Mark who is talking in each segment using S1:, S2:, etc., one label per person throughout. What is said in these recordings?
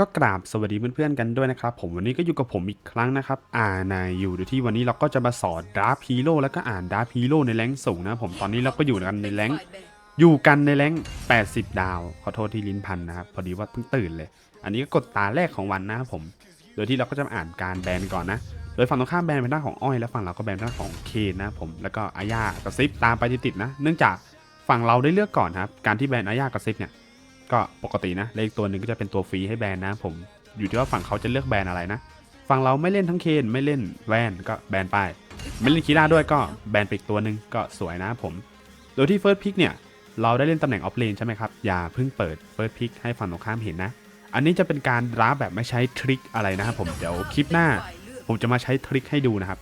S1: ก็กราบสวัสดีเพื่อนๆกันด้วยนะครับผมวันนี้ก็อยู่กับผมอีกครั้งนะครับ อ่านายอยู่โดยที่วันนี้เราก็จะมาสอนดาร์ฟฮีโร่แล้วก็อ่านดาร์ฟฮีโร่ในแรงสูงนะผมตอนนี้เราก็อยู่กันในแรงอยู่กันในแรง80 ดาว ขอโทษที่ลิ้นพันนะครับพอดีว่าเพิ่งตื่นเลย อันนี้ก็กดตาแรกของวันนะครับผม โดยที่เราก็จะมาอ่านการแบนก่อนนะโดยฝั่งตรงข้ามแบนเป็นด้านของอ้อยและฝั่งเราก็แบนเป็นด้านของเคนนะผมแล้วก็อาญากระซิบตามไปติดๆนะ เนื่องจากฝั่งเราได้เลือกก่อนครับการที่แบนอาญากระซิบเนี่ย ก็ปกตินะเลขตัวหนึ่งก็จะเป็นตัวฟรีให้แบนนะผมอยู่ที่ว่าฝั่งเขาจะเลือกแบนอะไรนะฝั่งเราไม่เล่นทั้งเคนไม่เล่นแวนก็แบนไป ไม่เล่นคีร่าด้วยก็แบนไปอีกตัวหนึ่งก็สวยนะผม โดยที่เฟิร์สพิกเนี่ยเราได้เล่นตำแหน่งออฟเลนใช่ไหมครับ อย่าเพิ่งเปิดเฟิร์สพิกให้ฝั่งตรงข้ามเห็นนะ อันนี้จะเป็นการราฟแบบไม่ใช้ทริคอะไรนะครับผมเดี๋ยวคลิปหน้า ผมจะมาใช้ทริคให้ดูนะครับ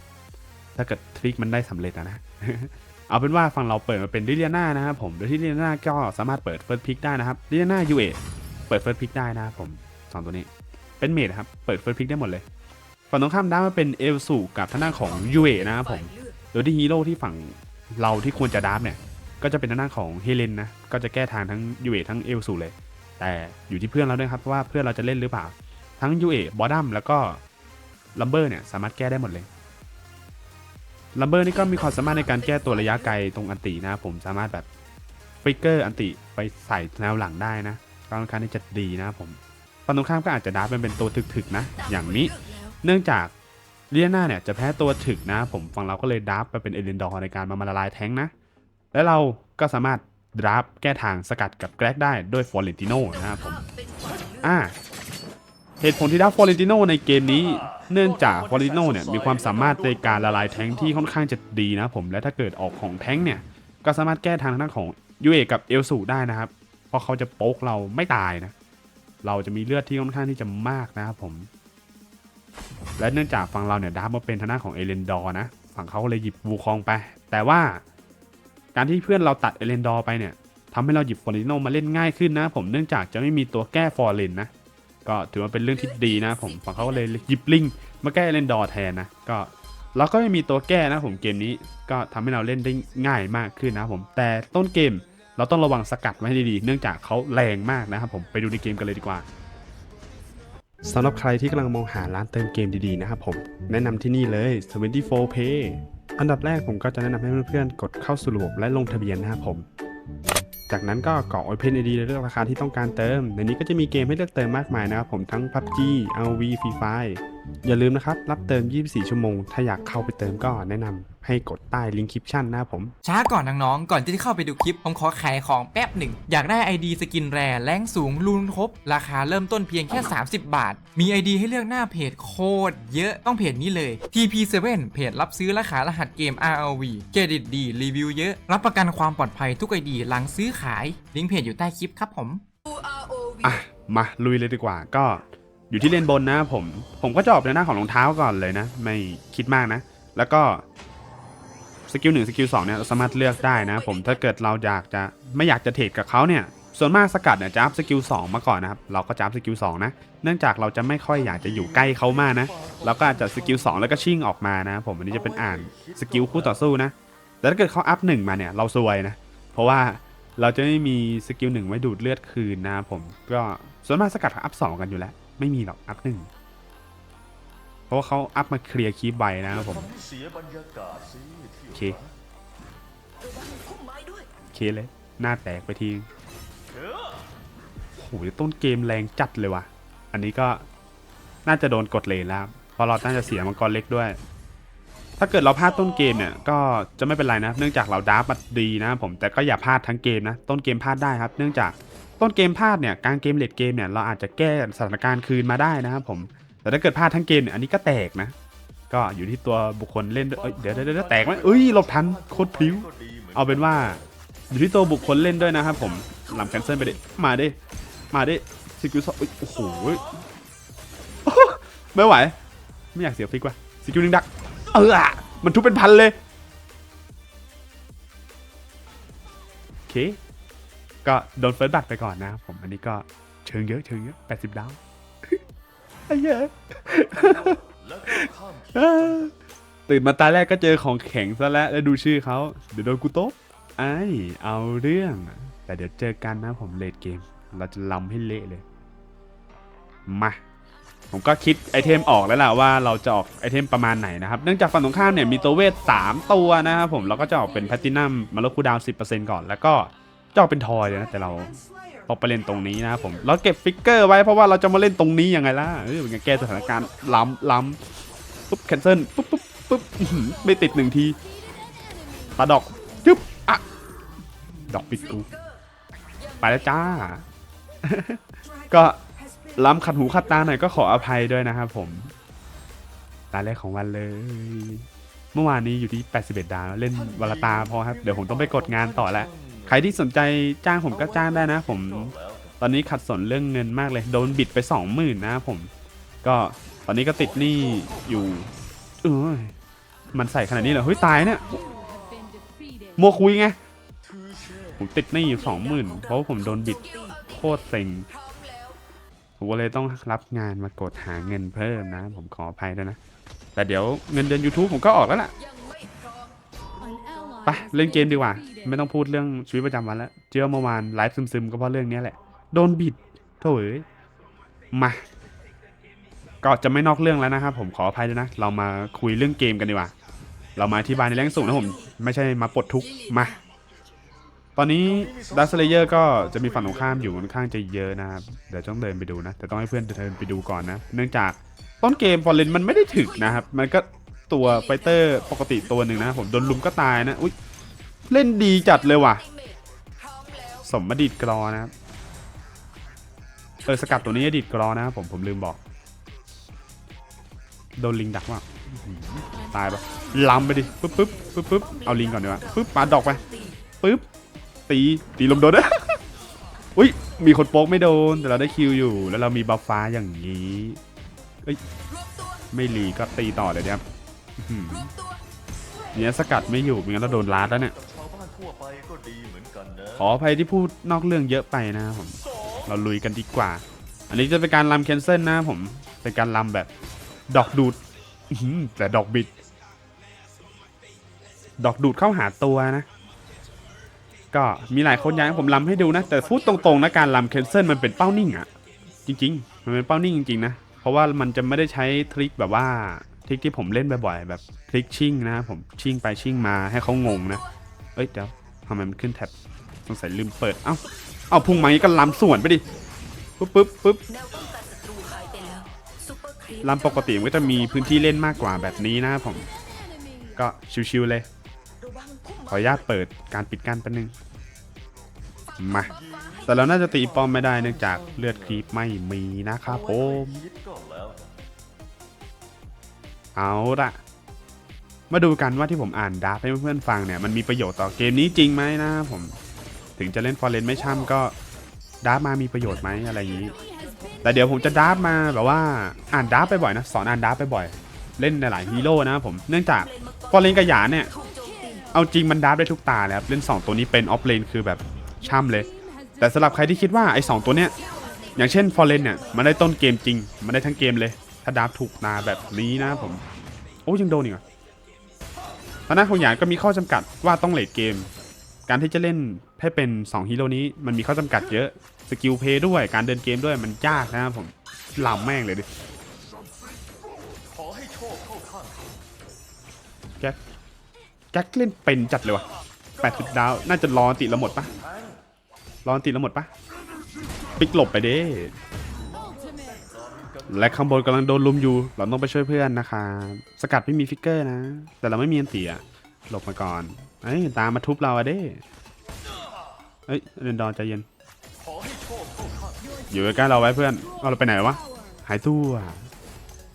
S1: ถ้าเกิดทริคมันได้สำเร็จนะ เอาเป็นว่าฝั่งเราเปิดมาเป็นลิเลียนานะครับผมโดยที่ลิเลียนาก็สามารถเปิดเฟิร์สพิกได้นะครับลิเลียนายูเอเปิดเฟิร์สพิกได้นะครับผมสองตัวนี้เป็นเมดครับเปิดเฟิร์สพิกได้หมดเลยฝั่งตรงข้ามด้านมาเป็นเอลสูกับทางด้านของยูเอนะครับผมโดยที่ฮีโร่ที่ฝั่งเราที่ควรจะดับเนี่ยก็จะเป็นทางด้านของเฮเลนนะก็จะแก้ทางทั้งยูเอทั้งเอลสูเลย แต่อยู่ที่เพื่อนเราด้วยครับว่าเพื่อนเราจะเล่นหรือเปล่า ทั้งยูเอบอดัมแล้วก็ลัมเบอร์เนี่ยสามารถแก้ได้หมดเลย ลัมเบอร์นี่ก็มีความสามารถในการแก้ตัวระยะไกลตรงอันตินะครับผมสามารถแบบฟิกเกอร์อันติไปใส่แนวหลังได้นะก็ค่อนข้างที่จะดีนะผมฝั่งตรงข้ามก็อาจจะดับมันเป็นตัวถึกๆนะ อย่างนี้เนื่องจากเลียนาเนี่ยจะแพ้ตัวถึกนะ ผมฝั่งเราก็เลยดับไปเป็นเอเลนดอร์ในการมามาละลายแท้งนะ และเราก็สามารถดราฟแก้ทางสกัดกับแกรกได้ด้วยฟอร์เรนติโนนะครับผมอ่าเหตุผลที่ดับฟอร์เรนติโนในเกมนี้ เนื่องจากฟอร์นิโนเนี่ยมีความสามารถในการละลายแท้งที่ค่อนข้างจะดีนะผมและถ้าเกิดออกของแท้งเนี่ยก็สามารถแก้ทางทางด้านของยูเอกับเอลสูได้นะครับ เพราะเขาจะโป๊กเราไม่ตายนะ เราจะมีเลือดที่ค่อนข้างที่จะมากนะครับผม และเนื่องจากฝั่งเราเนี่ยดับมาเป็นทางด้านของเอเลนดอร์นะ ฝั่งเขาก็เลยหยิบวูคองไป แต่ว่าการที่เพื่อนเราตัดเอเลนดอร์ไปเนี่ยทำให้เราหยิบฟอร์นิโนมาเล่นง่ายขึ้นนะผมเนื่องจากจะไม่มีตัวแก้ฟอร์เรนนะ ก็ถือว่าเป็นเรื่องที่ดีนะผมฝั่งเขาก็เลยหยิบลิงมาแก้เอเลนดอแทนนะก็เราก็ไม่มีตัวแก้นะผมเกมนี้ก็ทำให้เราเล่นได้ง่ายมากขึ้นนะผมแต่ต้นเกมเราต้องระวังสกัดไว้ดีๆ เนื่องจากเขาแรงมากนะครับผมไปดูในเกมกันเลยดีกว่าสำหรับใครที่กำลังมองหาร้านเติมเกมดีๆนะครับผม แนะนำที่นี่เลย 24 Pay อันดับแรกผมก็จะแนะนำให้เพื่อนๆกดเข้าสู่ระบบและลงทะเบียนนะครับผม จากนั้นก็กรอก Open ID และเลือกราคาที่ต้องการเติม ในนี้ก็จะมีเกมให้เลือกเติมมากมายนะครับผมทั้ง PUBG RV Free Fire อย่าลืมนะครับ รับเติม 24 ชั่วโมง ถ้าอยากเข้าไปเติมก็แนะนำ ให้กดใต้ลิงก์คลิปชั่นนะครับผม
S2: ช้าก่อนน้องๆก่อนที่จะเข้าไปดูคลิป ผมขอขายของแป๊บหนึ่ง อยากได้ ID สกินแรแรงสูงรูนครบ ราคาเริ่มต้นเพียงแค่ 30 บาท มี ID ให้เลือกหน้าเพจโคตรเยอะต้องเพจนี้เลย TP7 เพจรับซื้อและขายรหัสเกม RLV เครดิตดีรีวิวเยอะ รับประกันความปลอดภัยทุก ID หลังซื้อขายลิงก์เพจอยู่ใต้คลิปครับผม
S1: อะมาลุยเลยดีกว่าก็อยู่ที่เลนบนนะผม ผมก็จะออกในหน้าของรองเท้าก่อนเลยนะ ไม่คิดมากนะ แล้วก็ สกิลหนึ่งสกิลสองเนี่ยเราสามารถเลือกได้นะผมถ้าเกิดเราอยากจะไม่อยากจะเทรดกับเขาเนี่ยส่วนมากสกัดเนี่ยจะอัพสกิลสองมาก่อนนะครับเราก็จะอัพสกิลสองนะเนื่องจากเราจะไม่ค่อยอยากจะอยู่ใกล้เขามากนะเราก็อาจจะสกิลสองแล้วก็ชิ่งออกมานะผมอันนี้จะเป็นอ่านสกิลคู่ต่อสู้นะแต่ถ้าเกิดเขาอัพหนึ่งมาเนี่ยเราซวยนะเพราะว่าเราจะไม่มีสกิลหนึ่งไว้ดูดเลือดคืนนะผมก็ส่วนมากสกัดเขาอัพสองกันอยู่แล้ว ไม่มีหรอกอัพหนึ่ง เพราะว่าเขาอัพมาเคลียร์คีบไวนะครับผม
S3: เสียบรรยากาศสิ
S1: โอเคโอเคเลยหน้าแตกไปทีโหต้นเกมแรงจัดเลยว่ะ อันนี้ก็น่าจะโดนกดเลนแล้วครับเพราะเราน่าจะเสียมังกรเล็กด้วย ถ้าเกิดเราพลาดต้นเกมเนี่ยก็จะไม่เป็นไรนะ เนื่องจากเราดาร์ฟมาดีนะครับผม แต่ก็อย่าพลาดทั้งเกมนะ ต้นเกมพลาดได้ครับ เนื่องจากต้นเกมพลาดเนี่ย กลางเกมเลดเกมเนี่ย เราอาจจะแก้สถานการณ์คืนมาได้นะครับผม แต่ถ้าเกิดพลาดทั้งเกมเนี่ยอันนี้ก็แตกนะ ก็อยู่ที่ตัวบุคคลเล่นด้วยเอ้ยเดี๋ยวเดี๋ยวเดี๋ยวแตกไหมเอ้ยหลบทันโคตรพลิ้ว
S3: เอา
S1: เป็นว่าอยู่ที่ตัวบุคคลเล่นด้วยนะครับผมลำแคนเซิลไปดิมาดิมาดิสกิลสองโอ้โหโอ้โหไม่ไหว ไม่อยากเสียฟิกว่ะสกิลหนึ่งดัก เออมันทุบเป็นพันเลยโอเค ก็โดนเฟิร์สบัตไปก่อนนะครับผม อันนี้ก็เชิงเยอะเชิงเยอะแปดสิบดาว ไอ้เหี้ยตื่นมาตาแรกก็เจอของแข็งซะแล้วแล้วดูชื่อเขาเดี๋ยวโดนกูโต๊ะไอ้เอาเรื่อง แต่เดี๋ยวเจอกันนะผมเลดเกม เราจะลำให้เละเลย มา ผมก็คิดไอเทมออกแล้วล่ะว่าเราจะออกไอเทมประมาณไหนนะครับ เนื่องจากฝั่งตรงข้ามเนี่ยมีตัวเวท 3 ตัวนะครับผมเราก็จะออกเป็นแพตตินัมมาลคูดาวน์10%ก่อน แล้วก็จะออกเป็นทอยเลยนะแต่เรา ออไปเล่นตรงนี้นะครับผมเราเก็บฟิกเกอร์ไว้เพราะว่าเราจะมาเล่นตรงนี้ยังไงล่ะเออเป็นการแก้สถานการณ์ล้ำล้ำปุ๊บแคนเซิลปุ๊บปุ๊บปุ๊บไม่ติดหนึ่งทีปาดอกจึ๊บอะดอกปิดกูไปแล้วจ้า ก็ล้ำขัดหูขัดตาหน่อยก็ขออภัยด้วยนะครับผมตาแรกของวันเลย เมื่อวานนี้อยู่ที่ 81 ดาวเล่นวลตาพอครับ เดี๋ยวผมต้องไปกดงานต่อแล้ว ใครที่สนใจจ้างผมก็จ้างได้นะผม ตอนนี้ขัดสนเรื่องเงินมากเลย โดนบิดไป20,000นะครับผม ก็ตอนนี้ก็ติดหนี้อยู่เออมันใส่ขนาดนี้เหรอเฮ้ยตายเนี่ยมัวคุยไงผมติดหนี้อยู่สองหมื่นเพราะผมโดนบิดโคตรเซ็งผมก็เลยต้องรับงานมากดหาเงินเพิ่มนะ ผมขออภัยด้วยนะ แต่เดี๋ยวเงินเดือน YouTube ผมก็ออกแล้วล่ะ ไปเล่นเกมดีกว่า ไม่ต้องพูดเรื่องชีวิตประจำวันแล้ว เจอเมื่อวานไลฟ์ซึมๆก็เพราะเรื่องนี้แหละ โดนบิดโถ่เอ้ยมาก็จะไม่นอกเรื่องแล้วนะครับผมขออภัยด้วยนะ เรามาคุยเรื่องเกมกันดีกว่า เรามาอธิบายในแรงสูงนะผม ไม่ใช่มาปลดทุกข์มา ตอนนี้ดัสเลเยอร์ก็จะมีฝั่งตรงข้ามอยู่ค่อนข้างจะเยอะนะครับ เดี๋ยวต้องเดินไปดูนะ แต่ต้องให้เพื่อนเดินไปดูก่อนนะ เนื่องจากต้นเกมฟอร์เรนมันไม่ได้ถึกนะครับ มันก็ ตัวไฟเตอร์ปกติตัวหนึ่งนะผมโดนลุมก็ตายนะอุ้ยเล่นดีจัดเลยว่ะ สมอดีตกรอนะครับเออสกัดตัวนี้อดีตกรอนะครับผมผมลืมบอก โดนลิงดักว่าตายปะล้ำไปดิปึ๊บปึ๊บปึ๊บปึ๊บเอาลิงก่อนดีกว่าปึ๊บปาดอกไปปึ๊บตีตีลมโดนนะอุ้ยมีคนโป๊กไม่โดนแต่เราได้คิวอยู่ แล้วเรามีบัฟฟ้าอย่างนี้เอ้ยไม่รีก็ตีต่อเลยเนี่ยครับอื้อหือ เนี่ยสกัดไม่อยู่ไม่งั้นเราโดนลาดแล้วเนี่ย
S3: กับชาวบ้านทั่วไปก็ดีเหมือนกันนะ
S1: ขออภัยที่พูดนอกเรื่องเยอะไปนะครับผม เราลุยกันดีกว่า อันนี้จะเป็นการลำแคนเซิลนะครับผม เป็นการลำแบบ ดอกดูดอื้อหือแต่ดอกบิด ดอกดูดเข้าหาตัวนะ ก็มีหลายคนอยากให้ผมลำให้ดูนะ แต่พูดตรงๆนะการลำแคนเซิลมันเป็นเป้านิ่งอะจริง ๆ มันเป็นเป้านิ่งจริงๆนะ เพราะว่ามันจะไม่ได้ใช้ทริคแบบว่า ทริคที่ผมเล่นบ่อยๆแบบทริคชิ่งนะผมชิ่งไปชิ่งมาให้เขางงนะเอ้ยเดี๋ยวทำไมมันขึ้นแท็บสงสัยลืมเปิดเอ้าเอาพุ่งมางี้ก็ล้ำส่วนไปดิปึ๊บปึ๊บปึ๊บล้ำปกติมันก็จะมีพื้นที่เล่นมากกว่าแบบนี้นะผม ก็ชิวๆเลย ขออนุญาตเปิดการปิดกั้นแป๊บนึงมาแต่เราน่าจะตีป้อมไม่ได้เนื่องจากเลือดครีปไม่มีนะครับผม เอาละมาดูกันว่าที่ผมอ่านดาร์ฟให้เพื่อนๆฟังเนี่ยมันมีประโยชน์ต่อเกมนี้จริงไหมนะผมถึงจะเล่นฟอร์เรนไม่ช่ำก็ดาร์ฟมามีประโยชน์ไหมอะไรอย่างนี้ แต่เดี๋ยวผมจะดาร์ฟมาแบบว่าอ่านดาร์ฟไปบ่อยนะสอนอ่านดาร์ฟไปบ่อยเล่นในหลายฮีโร่นะผมเนื่องจากฟอร์เรนกับหยาเนี่ยเอาจริงมันดาร์ฟได้ทุกตาเลยครับเล่น 2 ตัวนี้เป็นออฟเลนคือแบบช่ำเลย แต่สำหรับใครที่คิดว่าไอ้สองตัวเนี้ยอย่างเช่นฟอร์เรนเนี่ยมันได้ต้นเกมจริง มันได้ทั้งเกมเลย ถ้าดาร์ฟถูกตาแบบนี้นะผม อ้ยังโดนอีกเหรอตอนนั้นของหยานก็มีข้อจำกัดว่าต้องเลดเกม การที่จะเล่นให้เป็น 2 ฮีโร่นี้มันมีข้อจำกัดเยอะ สกิลเพย์ด้วย การเดินเกมด้วยมันยากนะครับผมลำแม่งเลยดิ
S3: ขอให้โชคเข้าข้าง
S1: แก๊กแก๊กเล่นเป็นจัดเลยว่ะ80ดาว น่าจะรอติละหมดปะรอติละหมดปะปิกหลบไปเด้ และข้างบนกำลังโดนลุมอยู่ เราต้องไปช่วยเพื่อนนะคะ สกัดไม่มีฟิกเกอร์นะ แต่เราไม่มีอันเตียหลบมาก่อนเอ้ยตามมาทุบเราอะเด้เอ้ยเรนดอนใจเย็น
S3: อ
S1: ยู่ใกล้เราไว้เพื่อน เอาเราไปไหนวะ หายตัว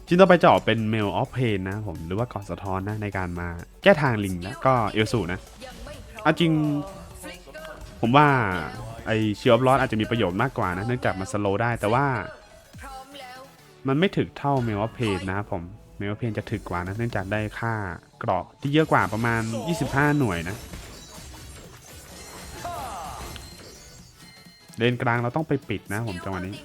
S1: ชิ้นต่อไปจะออกเป็นเมลออฟเพนนะผม หรือว่าก่อนสะท้อนนะในการมาแก้ทางลิงแล้วก็เอลสูนะเอาจริง ผมว่าไอเชียร์ลอสอาจจะมีประโยชน์มากกว่านะ เนื่องจากมันสโลได้แต่ว่า
S4: มั
S1: นไม่ถึกเท่าเมลออฟเพนนะครับผมเมลออฟเพนจะถึกกว่านะเนื่องจากได้ค่าเกรอกที่เยอะกว่าประมาณ 25 หน่วยนะเลนกลางเราต้องไปปิดนะผมจังหวะนี้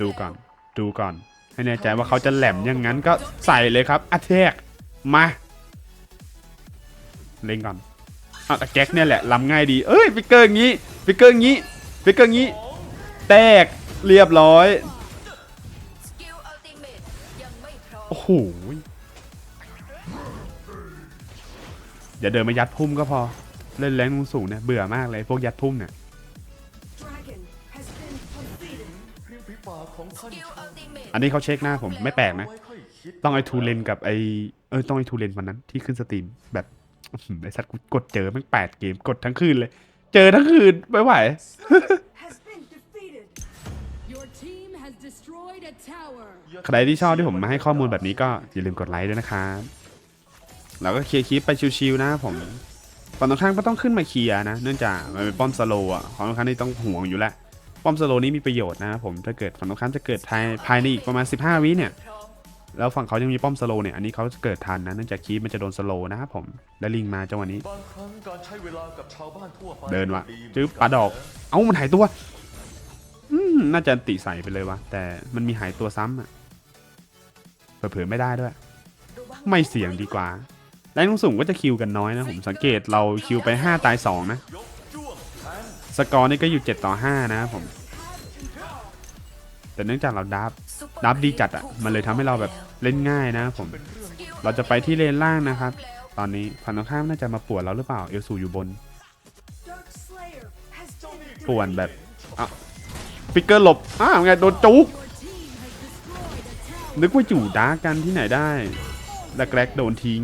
S1: ดูก่อนดูก่อน ให้แน่ใจว่าเขาจะแหลมอย่างนั้นก็ใส่เลยครับอั t แทกมาเล่นก่อนอะแต่แก๊กเนี่ยแหละลำง่ายดี เอ้ยฟิกเกอร์งงี้ฟิกเกอร์งงี้ฟิกเกอร์อย่างงี้ แตกเรียบร้อย โอ้โหอย่าเดินมายัดพุ่มก็พอ เล่นแรงสูงๆเนี่ยเบื่อมากเลยพวกยัดพุ่มเนี่ย
S4: Dragon has been defeated
S3: ริมฝีปากของท่าน
S4: Skill ultimate
S1: อันนี้เขาเช็คหน้าผมไม่แปลกนะ
S3: ไว้ค่อยคิด
S1: ต้องไอ้ทูเลนกับไอ้เออต้องไอ้ทูเลนวันนั้นที่ขึ้นสตรีมแบบอื้อหือไอ้สัตว์กูกดเจอแม่งแปดเกมกดทั้งคืนเลย เจอทั้งคืนไม่ไหว ใครที่ชอบที่ผมมาให้ข้อมูลแบบนี้ก็อย่าลืมกดไลค์ด้วยนะครับแล้วก็เคลียร์คลิปไปชิวๆนะผมฝั่งตรงข้ามก็ต้องขึ้นมาเคลียร์นะ เนื่องจากมันเป็นป้อมสโลว์อะของตรงข้ามนี่ต้องห่วงอยู่แล้วป้อมสโลว์นี้มีประโยชน์นะผมถ้าเกิดฝั่งตรงข้ามจะเกิดภายภายในอีกประมาณ 15 วิเนี่ย
S4: พร้อม
S1: แล้วฝั่งเขายังมีป้อมสโลว์เนี่ย อันนี้เขาจะเกิดทันนะ เนื่องจากคีปมันจะโดนสโลว์นะครับผม และลิงมาจังหวะนี้
S3: บางครั้งการใช้เวลากับชาวบ้านทั่วไป
S1: เดินวะ
S3: ก็เหมืน
S1: จึ๊บปลาดอก เอ้ามันหายตัวอืม น่าจะติใส่ไปเลยวะแต่มันมีหายตัวซ้ำอะเผื่อๆไม่ได้ด้วย ไม่เสี่ยงดีกว่าแรงสูงก็จะคิวกันน้อยนะผมสังเกตเราคิวไป 5 ตาย 2 นะ
S3: ยกจ้วงแทง
S1: สกอร์นี่ก็อยู่ 7 ต่อ 5 นะผม แต่เนื่องจากเราดับดับดีจัดอะ มันเลยทำให้เราแบบเล่นง่ายนะผม เราจะไปที่เลนล่างนะครับ ตอนนี้ฝั่งตรงข้ามน่าจะมาปวนเราหรือเปล่า เอลซูอยู่บน ป่วนแบบอะ ฟิกเกอร์หลบ อ้าวไงโดนจุก นึกว่าอยู่ดาร์กกันที่ไหนได้แล้แกรกโดนทิ้ง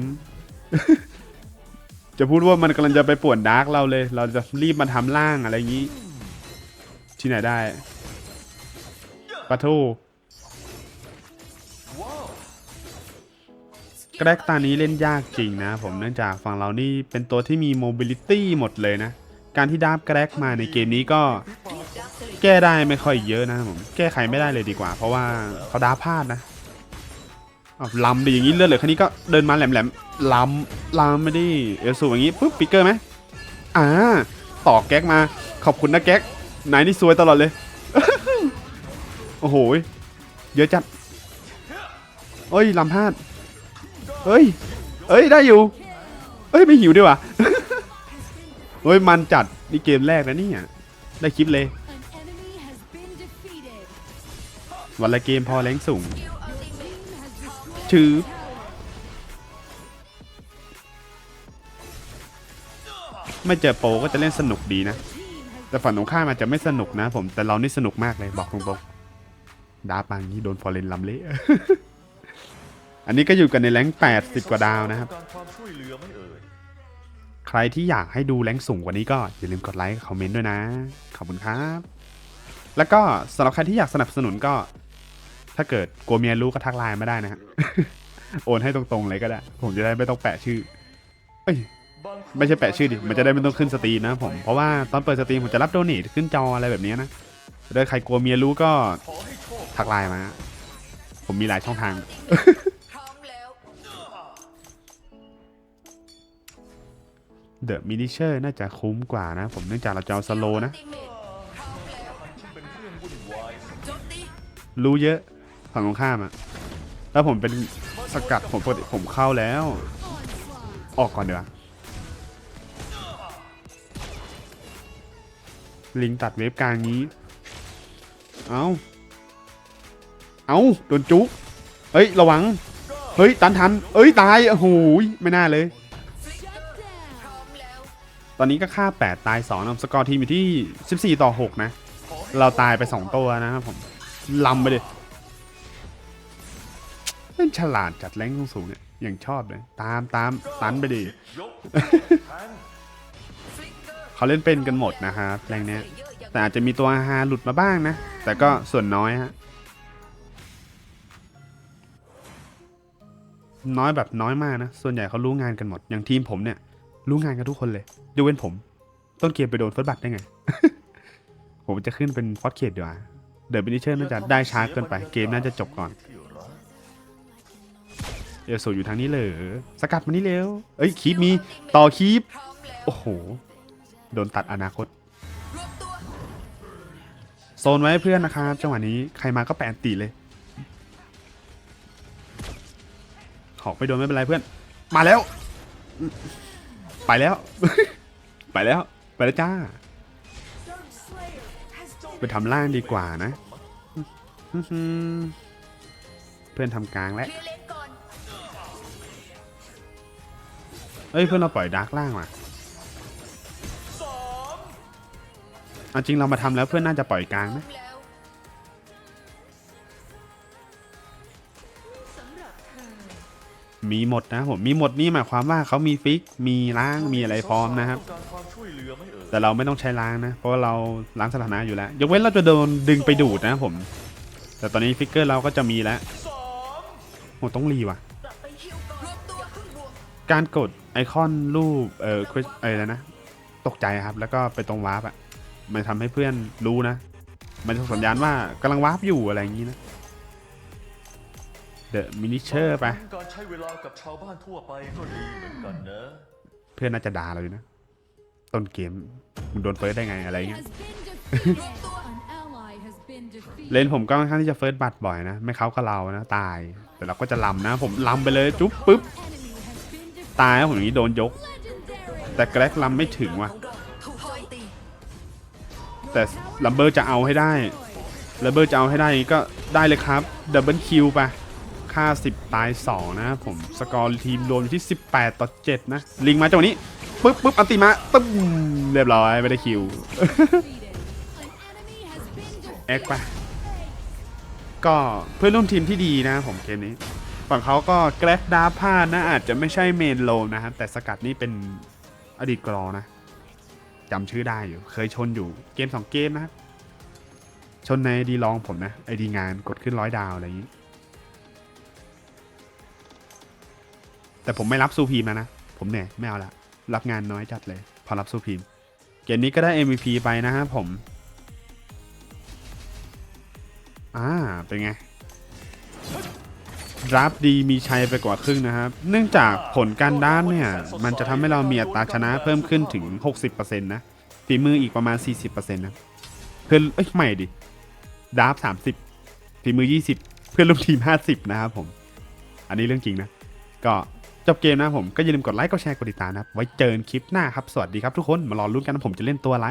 S1: จะพูดว่ามันกำลังจะไปป่วนดาร์กเราเลย เราจะรีบมาทำล่างอะไรอย่างนี้ ที่ไหนได้ปะโท
S3: ว้าว
S1: แกรกตานี้เล่นยากจริงนะ ผมเนื่องจากฝั่งเรานี่เป็นตัวที่มีโมบิลิตี้หมดเลยนะ การที่ดาร์กแกรกมาในเกมนี้ก็ แก้ได้ไม่ค่อยเยอะนะผมแก้ไขไม่ได้เลยดีกว่า เพราะว่าเขาดาพลาดนะอ้ำไปอย่างนี้เลือดเหลือแค่นี้ก็เดินมาแหลมๆล้ำล้ำไม่ได้เอลสูอย่างนี้ปุ๊บปิกเกอร์ไหมอ่าต่อแก๊กมาขอบคุณนะแก๊กนายนี่ซวยตลอดเลยโอ้โหเยอะจัดเอ้ยลำพลาดเฮ้ยเฮ้ยได้อยู่เฮ้ยไม่หิวด้วยวะเฮ้ยมันจัดนี่เกมแรกนะเนี่ยได้คลิปเลย วันละเกมพอแรงสูง
S4: Skill ultimate
S5: Team has destroyed
S1: ชื่อไม่เจอโปก็จะเล่นสนุกดีนะ แต่ฝั่งตรงข้ามอาจจะไม่สนุกนะผมแต่เรานี่สนุกมากเลยบอกตรงๆดาปังนี้โดนฟอร์เรนลำเละอันนี้ก็อยู่กันในแรง80 กว่าดาวนะครับ ใครที่อยากให้ดูแรงสูงกว่านี้ก็อย่าลืมกดไลค์คอมเมนต์ด้วยนะ ขอบคุณครับ แล้วก็สำหรับใครที่อยากสนับสนุนก็ ถ้าเกิดกลัวเมียรู้ก็ทักไลน์มาได้นะฮะ โอนให้ตรงๆเลยก็ได้ ผมจะได้ไม่ต้องแปะชื่อ เอ้ย ไม่ใช่แปะชื่อดิ มันจะได้ไม่ต้องขึ้นสตรีมนะผม เพราะว่าตอนเปิดสตรีมผมจะรับโดเนทขึ้นจออะไรแบบนี้นะถ้าใครกลัวเมียรู้ก็ทักไลน์มา ผมมีหลายช่องทาง เดอะมินิเชอร์น่าจะคุ้มกว่านะ ผมเนื่องจากเราจะเอาสโลนะ
S4: Ultimate พร้อมแล้ว
S3: ที่เป็นเรื่องวุ่นวาย
S4: โจมตี
S1: รู้เยอะ ฝั่งตรงข้ามอะแล้วผมเป็นสกัดผมปกติผมเข้าแล้ว ออกก่อนเดี๋ยวาลิงตัดเวฟกลางนี้ เอาเอาโดนจุกเฮ้ย ระวัง เฮ้ย ตันทัน เอ้ย ตาย โอ้โห ไม่น่าเลย ตอนนี้ก็ค่า 8 ตาย 2นะสกอร์ทีมอยู่ที่ 14 ต่อ 6 นะ เราตายไป 2 ตัวนะครับผม ลำไปดิ เล่นฉลาดจัดแรงสูงเนี่ยอย่างชอบเลย ตามตามตันไปดิเขาเล่นเป็นกันหมดนะครับแรงเนี้ยแต่อาจจะมีตัวฮาหลุดมาบ้างนะ แต่ก็ส่วนน้อยฮะน้อยแบบน้อยมากนะ ส่วนใหญ่เขารู้งานกันหมด อย่างทีมผมเนี่ย รู้งานกันทุกคนเลยยกเว้นผม ต้นเกมไปโดนฟิร์สบัตได้ไง ผมจะขึ้นเป็นฟอสเคดดีกว่า เดอะบินิเชอร์น่าจะได้ช้าเกินไป เกมน่าจะจบก่อน เอลสูอยู่ทางนี้เลยสกัดมานี่เร็ว เอ้ยคีปมีต่อคีปโอ้โห โดนตัดอนาคต โซนไว้เพื่อนนะครับจังหวะนี้ใครมาก็แปนตีเลย หอกไปโดนไม่เป็นไรเพื่อน มาแล้ว ไปแล้ว ไปแล้ว ไปแล้วจ้า ไปทำล่างดีกว่านะ เพื่อนทำกลางแล้ว
S4: เคลียร์เลนก่อน
S1: เอ้ยเพื่อนเราปล่อยดาร์กล่างว่ะ
S3: สอง
S1: เอาจริงเรามาทำแล้วเพื่อนน่าจะปล่อยกลาง
S4: พร้อ
S1: นะ
S4: มแล้ว
S1: มีหมดนะผมมีหมดนี่หมายความว่าเขามีฟิกมีล้างมีอะไรพร้อมนะครับ
S3: ต้องการความช่วยเหลือไหม่เอ่ย
S1: แต่เราไม่ต้องใช้ล้างนะ เพราะว่าเราล้างสถานะอยู่แล้ว ยกเว้นเราจะโดนดึงไปดูดนะผม แต่ตอนนี้ฟิกเกอร์เราก็จะมีแล้ว
S3: สอง
S1: โอ้ต้องรีว่ะ
S4: กลับไปฮิวก่อนรวมตัวขึ้นบวก
S1: การกด ไอคอนรูปเออคริสอะไรนะ ตกใจครับ แล้วก็ไปตรงวาร์ปอะ มันทำให้เพื่อนรู้นะ มันจะสัญญาณว่ากำลังวาร์ปอยู่อะไรอย่างนี้นะเดอะมินิเชอร์ไป
S3: การใช้เวลากับชาวบ้านทั่วไปก็ดีเหมือนกันนะ
S1: เพื่อนน่าจะด่าเราอยู่นะ ต้นเกมมึงโดนเฟิร์สได้ไงอะไรเงี้ยเลนผมก็ค่อนข้างที่จะเฟิร์สบัตบ่อยนะ ไม่เขาก็เรานะ ตาย แต่เราก็จะลำนะ ผมลำไปเลยจุ๊บปุ๊บ ตายแล้วผมอย่างนี้โดนยก แต่แกร็กลำไม่ถึงว่ะ แต่ลัมเบอร์จะเอาให้ได้ลัมเบอร์จะเอาให้ได้ก็ได้เลยครับดับเบิลคิวไปค่า 10 ตาย 2 นะผมสกอร์ทีมรวมอยู่ที่ 18 ต่อ 7 นะ ลิงมาจังหวะนี้ปึ๊บปึ๊บอันติมาตึ้มเรียบร้อยไม่ได้คิวแอค
S5: defeated.
S1: ไปก็เพื่อนร่วมทีมที่ดีนะผมเกมนี้ ฝั่งเขาก็แกร็กดาพลานะอาจจะไม่ใช่เมนโลนะครับแต่สกัดนี่เป็นอดีตกรอนะจำชื่อได้อยู่ เคยชนอยู่เกม 2 เกมนะครับชนในดีลองผมนะไอดีงานกดขึ้นร้อยดาวอะไรอย่างนี้ แต่ผมไม่รับซูพีมแล้วนะ ผมเนื่ยไม่เอาละรับงานน้อยจัดเลย พอรับซูพีม เกมนี้ก็ได้ MVP ไปนะครับผม อ่า เป็นไง รับดีมีชัยไปกว่าครึ่งนะครับ เนื่องจากผลการด้านเนี่ย มันจะทำให้เรามีอัตราชนะเพิ่มขึ้นถึง 60%นะฝีมืออีกประมาณ 40%นะเพื่อนเอ้ยไม่ดิดาร์ฟ30ฝีมือ 20 เพื่อนร่วมทีม 50 นะครับผม อันนี้เรื่องจริงนะ ก็จบเกมนะผมก็อย่าลืมกดไลค์กดแชร์กดติดตามนะไว้เจอกันคลิปหน้าครับ สวัสดีครับทุกคนมารอลุ้นกันว่าผมจะเล่นตัวอะไร